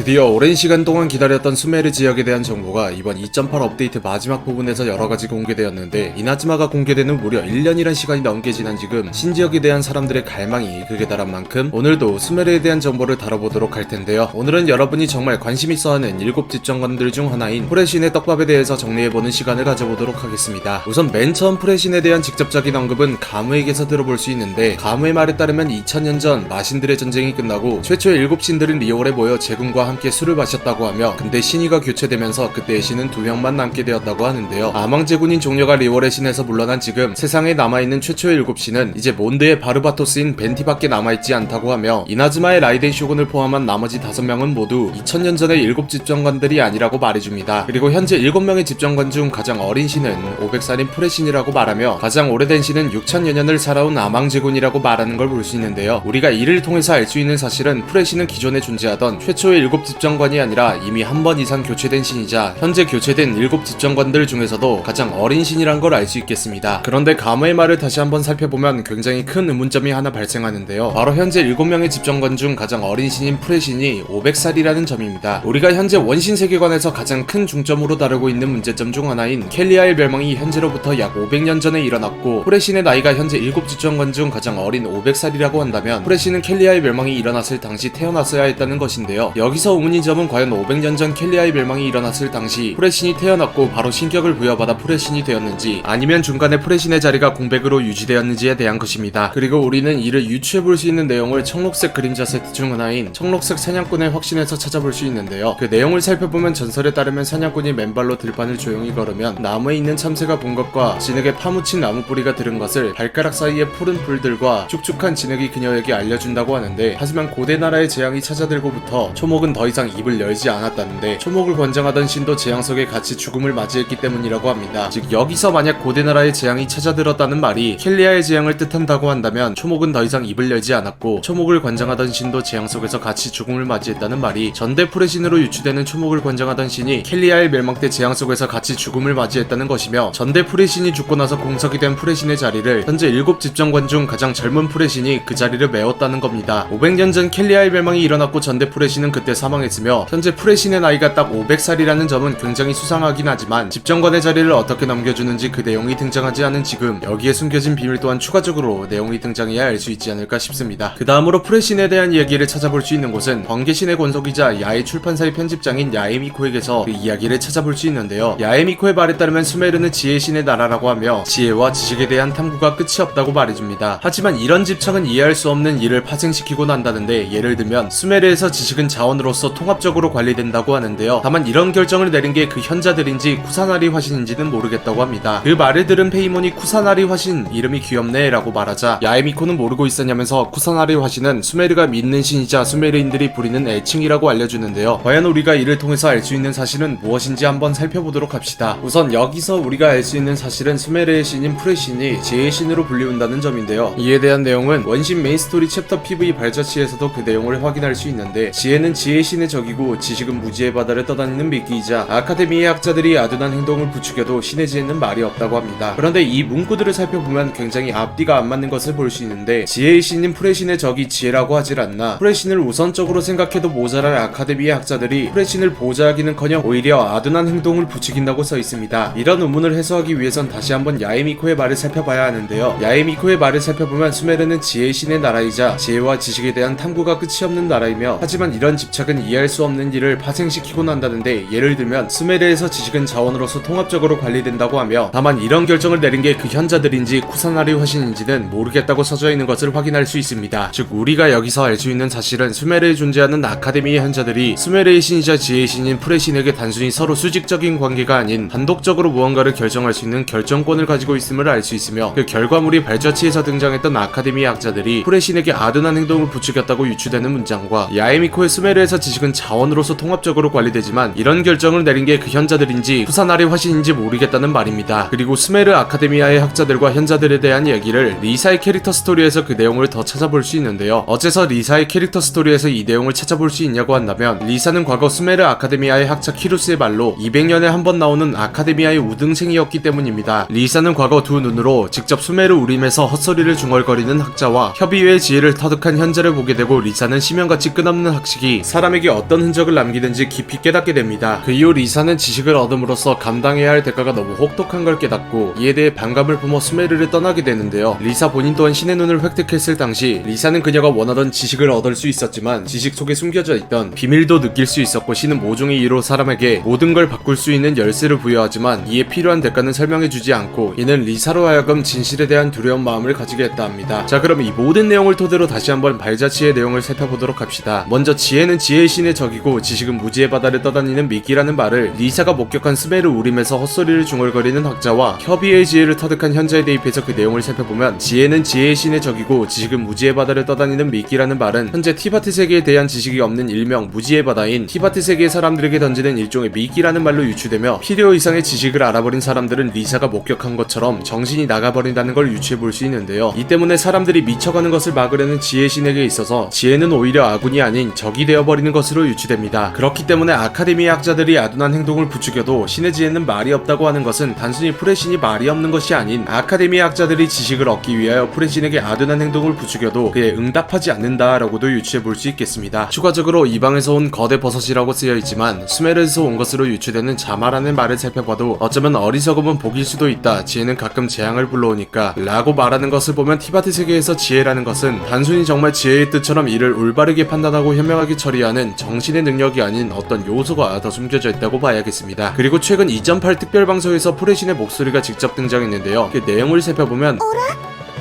드디어 오랜 시간 동안 기다렸던 수메르 지역에 대한 정보가 이번 2.8 업데이트 마지막 부분에서 여러가지 공개되었는데 이나즈마가 공개되는 무려 1년이란 시간이 넘게 지난 지금 신지역에 대한 사람들의 갈망이 극에 달한 만큼 오늘도 수메르에 대한 정보를 다뤄보도록 할 텐데요. 오늘은 여러분이 정말 관심 있어하는 7 집정관들 중 하나인 프레신의 떡밥에 대해서 정리해보는 시간을 가져보도록 하겠습니다. 우선 맨 처음 프레신에 대한 직접적인 언급은 가무에게서 들어볼 수 있는데 가무의 말에 따르면 2000년 전 마신들의 전쟁이 끝나고 최초의 일곱 신들은 리올에 모여 제군과 함께 술을 마셨다고 하며 근데 신이가 교체되면서 그때의 신은 두 명만 남게 되었다고 하는데요. 아망제군인 종려가 리월의 신에서 물러난 지금 세상에 남아있는 최초의 일곱 신은 이제 몬드의 바르바토스인 벤티밖에 남아있지 않다고 하며 이나즈마의 라이덴 쇼군을 포함한 나머지 다섯 명은 모두 2000년 전의 일곱 집정관들이 아니라고 말해줍니다. 그리고 현재 일곱 명의 집정관 중 가장 어린 신은 500살인 프레신이라고 말하며 가장 오래된 신은 6000여 년을 살아온 아망제군이라고 말하는 걸 볼 수 있는데요. 우리가 이를 통해서 알 수 있는 사실은 프레신은 기존에 존재하던 최초의 일곱 집정관이 아니라 이미 한 번 이상 교체된 신이자 현재 교체된 일곱 집정관들 중에서도 가장 어린 신이란 걸 알 수 있겠습니다. 그런데 가무의 말을 다시 한번 살펴보면 굉장히 큰 의문점이 하나 발생하는데요. 바로 현재 7명의 집정관 중 가장 어린 신인 프레신이 500살이라는 점입니다. 우리가 현재 원신 세계관에서 가장 큰 중점으로 다루고 있는 문제점 중 하나인 켈리아의 멸망이 현재로부터 약 500년 전에 일어났고 프레신의 나이가 현재 7 집정관 중 가장 어린 500살이라고 한다면 프레신은 켈리아의 멸망이 일어났을 당시 태어났어야 했다는 것인데요. 여기 서 의문인 점은 과연 500년 전 켈리아의 멸망이 일어났을 당시 프레신이 태어났고 바로 신격을 부여받아 프레신이 되었는지 아니면 중간에 프레신의 자리가 공백으로 유지되었는지에 대한 것입니다. 그리고 우리는 이를 유추해 볼 수 있는 내용을 청록색 그림자 세트 중 하나인 청록색 사냥꾼의 확신에서 찾아볼 수 있는데요. 그 내용을 살펴보면 전설에 따르면 사냥꾼이 맨발로 들판을 조용히 걸으면 나무에 있는 참새가 본 것과 진흙에 파묻힌 나무 뿌리가 들은 것을 발가락 사이의 푸른 풀들과 축축한 진흙이 그녀에게 알려준다고 하는데 하지만 고대 나라의 재앙이 찾아들고부터 초목은 더 이상 입을 열지 않았다는데 초목을 권장하던 신도 재앙 속에 같이 죽음을 맞이했기 때문이라고 합니다. 즉 여기서 만약 고대 나라의 재앙이 찾아들었다는 말이 켈리아의 재앙을 뜻한다고 한다면 초목은 더 이상 입을 열지 않았고 초목을 권장하던 신도 재앙 속에서 같이 죽음을 맞이했다는 말이 전대풀의 신으로 유추되는 초목을 권장하던 신이 켈리아의 멸망 때 재앙 속에서 같이 죽음을 맞이했다는 것이며 전대풀의 신이 죽고 나서 공석이 된 풀의 신의 자리를 현재 일곱 집정관 중 가장 젊은 풀의 신이 그 자리를 메웠다는 겁니다. 500년 전 켈리아의 멸망이 일어났고 전대 풀의 신은 그때 사망했으며 현재 풀의 신의 나이가 딱 500살이라는 점은 굉장히 수상하긴 하지만 집정관의 자리를 어떻게 넘겨주는지 그 내용이 등장하지 않은 지금 여기에 숨겨진 비밀 또한 추가적으로 내용이 등장해야 알 수 있지 않을까 싶습니다. 그 다음으로 풀의 신에 대한 이야기를 찾아볼 수 있는 곳은 번개신의 권속이자 야의 출판사의 편집장인 야에미코에게서 그 이야기를 찾아볼 수 있는데요. 야에미코의 말에 따르면 수메르는 지혜의 신의 나라라고 하며 지혜와 지식에 대한 탐구가 끝이 없다고 말해줍니다. 하지만 이런 집착은 이해할 수 없는 일을 파생시키곤 한다는데 예를 들면 수메르에서 지식은 자원으로 서 통합적으로 관리된다고 하는데요. 다만 이런 결정을 내린 게 그 현자들인지 쿠사나리 화신인지는 모르겠다고 합니다. 그 말을 들은 페이몬이 쿠사나리 화신 이름이 귀엽네 라고 말하자 야에미코는 모르고 있었냐면서 쿠사나리 화신은 수메르가 믿는 신이자 수메르인들이 부리는 애칭이라고 알려주는데요. 과연 우리가 이를 통해서 알 수 있는 사실은 무엇인지 한번 살펴보도록 합시다. 우선 여기서 우리가 알 수 있는 사실은 수메르의 신인 프레신이 지혜의 신으로 불리운다는 점인데요. 이에 대한 내용은 원신 메인 스토리 챕터 PV 발자취에서도 그 내용을 확인할 수 있는데 지혜는 지혜 의 신의 적이고 지식은 무지의 바다를 떠다니는 미끼이자 아카데미의 학자들이 아둔한 행동을 부추겨도 신의 지혜는 말이 없다고 합니다. 그런데 이 문구들을 살펴보면 굉장히 앞뒤가 안 맞는 것을 볼 수 있는데 지혜의 신인 프레신의 적이 지혜라고 하질 않나 프레신을 우선적으로 생각해도 모자랄 아카데미의 학자들이 프레신을 보좌하기는커녕 오히려 아둔한 행동을 부추긴다고 써 있습니다. 이런 의문을 해소하기 위해선 다시 한번 야에미코의 말을 살펴봐야 하는데요. 야에미코의 말을 살펴보면 수메르는 지혜의 신의 나라이자 지혜와 지식에 대한 탐구가 끝이 없는 나라이며 하지만 이런 집착 은 이해할 수 없는 일을 파생시키곤 한다는데 예를 들면 수메르에서 지식은 자원으로서 통합적으로 관리된다고 하며 다만 이런 결정을 내린 게 그 현자들인지 쿠사나리 화신인지는 모르겠다고 써져 있는 것을 확인할 수 있습니다. 즉 우리가 여기서 알 수 있는 사실은 수메르에 존재하는 아카데미의 현자들이 수메르의 신이자 지혜의 신인 프레신에게 단순히 서로 수직적인 관계가 아닌 단독적으로 무언가를 결정할 수 있는 결정권을 가지고 있음을 알 수 있으며 그 결과물이 발자취에서 등장했던 아카데미 학자들이 프레신에게 아둔한 행동을 부추겼다고 유추되는 문장과 야에미코의 수메르에서 지식은 자원으로서 통합적으로 관리되지만 이런 결정을 내린 게 그 현자들인지 후사나리 화신인지 모르겠다는 말입니다. 그리고 수메르 아카데미아의 학자들과 현자들에 대한 얘기를 리사의 캐릭터 스토리에서 그 내용을 더 찾아볼 수 있는데요. 어째서 리사의 캐릭터 스토리에서 이 내용을 찾아볼 수 있냐고 한다면 리사는 과거 수메르 아카데미아의 학자 키루스의 말로 200년에 한 번 나오는 아카데미아의 우등생이었기 때문입니다. 리사는 과거 두 눈으로 직접 수메르 우림에서 헛소리를 중얼거리는 학자와 협의회의 지혜를 터득한 현재를 보게 되고 리사는 심연같이 끝없는 학식이 사람 사람에게 어떤 흔적을 남기든지 깊이 깨닫게 됩니다. 그 이후 리사는 지식을 얻음으로써 감당해야 할 대가가 너무 혹독한 걸 깨닫고 이에 대해 반감을 품어 수메르를 떠나게 되는데요. 리사 본인 또한 신의 눈을 획득했을 당시 리사는 그녀가 원하던 지식을 얻을 수 있었지만 지식 속에 숨겨져 있던 비밀도 느낄 수 있었고 신은 모종의 이로 사람에게 모든 걸 바꿀 수 있는 열쇠를 부여하지만 이에 필요한 대가는 설명해주지 않고 이는 리사로 하여금 진실에 대한 두려운 마음을 가지게 했다 합니다. 자 그럼 이 모든 내용을 토대로 다시 한번 발자취의 내용을 살펴보도록 합시다. 먼저 지혜는 지 혜의 신의 적이고 지식은 무지의 바다를 떠다니는 미끼라는 말을 리사가 목격한 스메르 우림에서 헛소리를 중얼거리는 학자와 협의의 지혜를 터득한 현자에 대입해서 그 내용을 살펴보면 지혜는 지혜의 신의 적이고 지식은 무지의 바다를 떠다니는 미끼라는 말은 현재 티바트 세계에 대한 지식이 없는 일명 무지의 바다인 티바트 세계의 사람들에게 던지는 일종의 미끼라는 말로 유추되며 필요 이상의 지식을 알아버린 사람들은 리사가 목격한 것처럼 정신이 나가버린다는 걸 유추해 볼 수 있는데요. 이 때문에 사람들이 미쳐가는 것을 막으려는 지혜 신에게 있어서 지혜는 오히려 아군이 아닌 적이 되어버 리는 것으로 유추됩니다. 그렇기 때문에 아카데미 학자들이 아둔한 행동을 부추겨도 지혜는 말이 없다고 하는 것은 단순히 프레신이 말이 없는 것이 아닌 아카데미 학자들이 지식을 얻기 위하여 프레신에게 아둔한 행동을 부추겨도 그에 응답하지 않는다라고도 유추해 볼 수 있겠습니다. 추가적으로 이방에서 온 거대 버섯이라고 쓰여 있지만 수메르에서 온 것으로 유추되는 자마라는 말을 살펴봐도 어쩌면 어리석음은 복일 수도 있다. 지혜는 가끔 재앙을 불러오니까 라고 말하는 것을 보면 티바트 세계에서 지혜라는 것은 단순히 정말 지혜의 뜻처럼 이를 올바르게 판단하고 현명하게 처리하 는 정신의 능력이 아닌 어떤 요소가 더 숨겨져 있다고 봐야겠습니다. 그리고 최근 2.8 특별방송에서 프레신의 목소리가 직접 등장했는데요. 그 내용을 살펴보면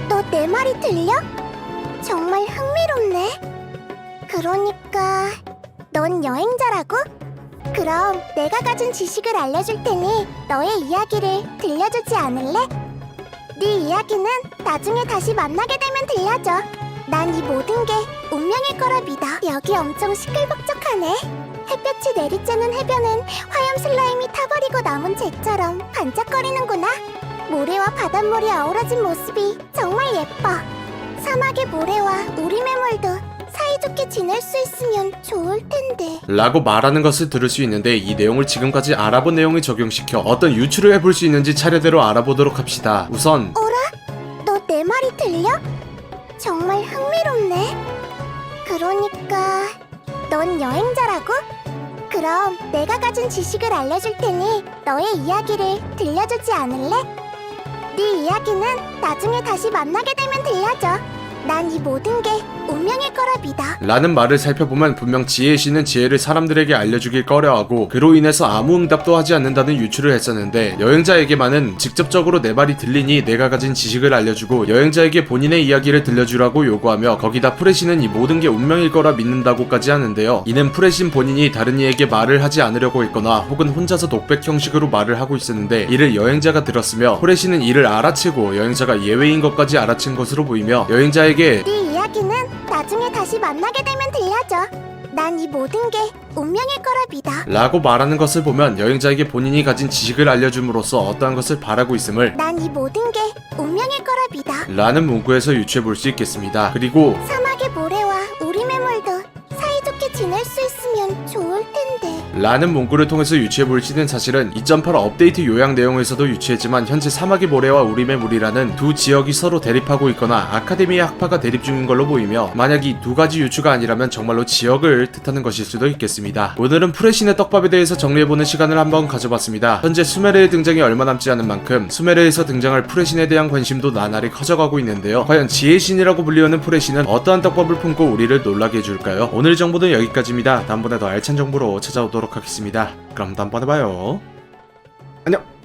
너내 말이 들려? 정말 흥미롭네. 그러니까 넌 여행자라고? 그럼 내가 가진 지식을 알려줄 테니 너의 이야기를 들려주지 않을래? 네 이야기는 나중에 다시 만나게 되면 들려줘. 난 이 모든 게 운명일 거라 믿어. 여기 엄청 시끌벅적하네. 햇볕이 내리쬐는 해변은 화염 슬라임이 타버리고 남은 재처럼 반짝거리는구나. 모래와 바닷물이 어우러진 모습이 정말 예뻐. 사막의 모래와 우리 매물도 사이좋게 지낼 수 있으면 좋을 텐데. 라고 말하는 것을 들을 수 있는데 이 내용을 지금까지 알아본 내용에 적용시켜 어떤 유추를 해볼 수 있는지 차례대로 알아보도록 합시다. 우선 너내 말이 들려? 정말 흥미롭네. 그러니까 넌 여행자라고? 그럼 내가 가진 지식을 알려줄 테니 너의 이야기를 들려주지 않을래? 네 이야기는 나중에 다시 만나게 되면 들려줘. 난 이 모든 게 운명일 거라 믿어. 라는 말을 살펴보면 분명 지혜 씨는 지혜를 사람들에게 알려주길 꺼려하고 그로 인해서 아무 응답도 하지 않는다는 유추를 했었는데 여행자에게만은 직접적으로 내 말이 들리니 내가 가진 지식을 알려주고 여행자에게 본인의 이야기를 들려주라고 요구하며 거기다 프레시는 이 모든 게 운명일 거라 믿는다고까지 하는데요. 이는 프레신 본인이 다른 이에게 말을 하지 않으려고 했거나 혹은 혼자서 독백 형식으로 말을 하고 있었는데 이를 여행자가 들었으며 프레시는 이를 알아채고 여행자가 예외인 것까지 알아챈 것으로 보이며 여행자에게 네 이야기는 나중에 다시 만나게 되면 들려줘. 난 이 모든 게 운명일 거라 믿어. 라고 말하는 것을 보면 여행자에게 본인이 가진 지식을 알려줌으로써 어떠한 것을 바라고 있음을 난 이 모든 게 운명일 거라 믿어. 라는 문구에서 유추해 볼 수 있겠습니다. 그리고 사막 라는 문구를 통해서 유추해 볼수 있는 사실은 2.8 업데이트 요약 내용에서도 유추했지만 현재 사막의 모래와 우림의 물이라는 두 지역이 서로 대립하고 있거나 아카데미의 학파가 대립 중인 걸로 보이며 만약 이 두 가지 유추가 아니라면 정말로 지역을 뜻하는 것일 수도 있겠습니다. 오늘은 프레신의 떡밥에 대해서 정리해보는 시간을 한번 가져봤습니다. 현재 수메르의 등장이 얼마 남지 않은 만큼 수메르에서 등장할 프레신에 대한 관심도 나날이 커져가고 있는데요. 과연 지혜의 신이라고 불리우는 프레신은 어떠한 떡밥을 품고 우리를 놀라게 해줄까요? 오늘 정보는 여기까지입니다. 다음번에 더 알찬 정보로 찾아오 도록 하겠습니다. 그럼 다음번에 봐요. 안녕!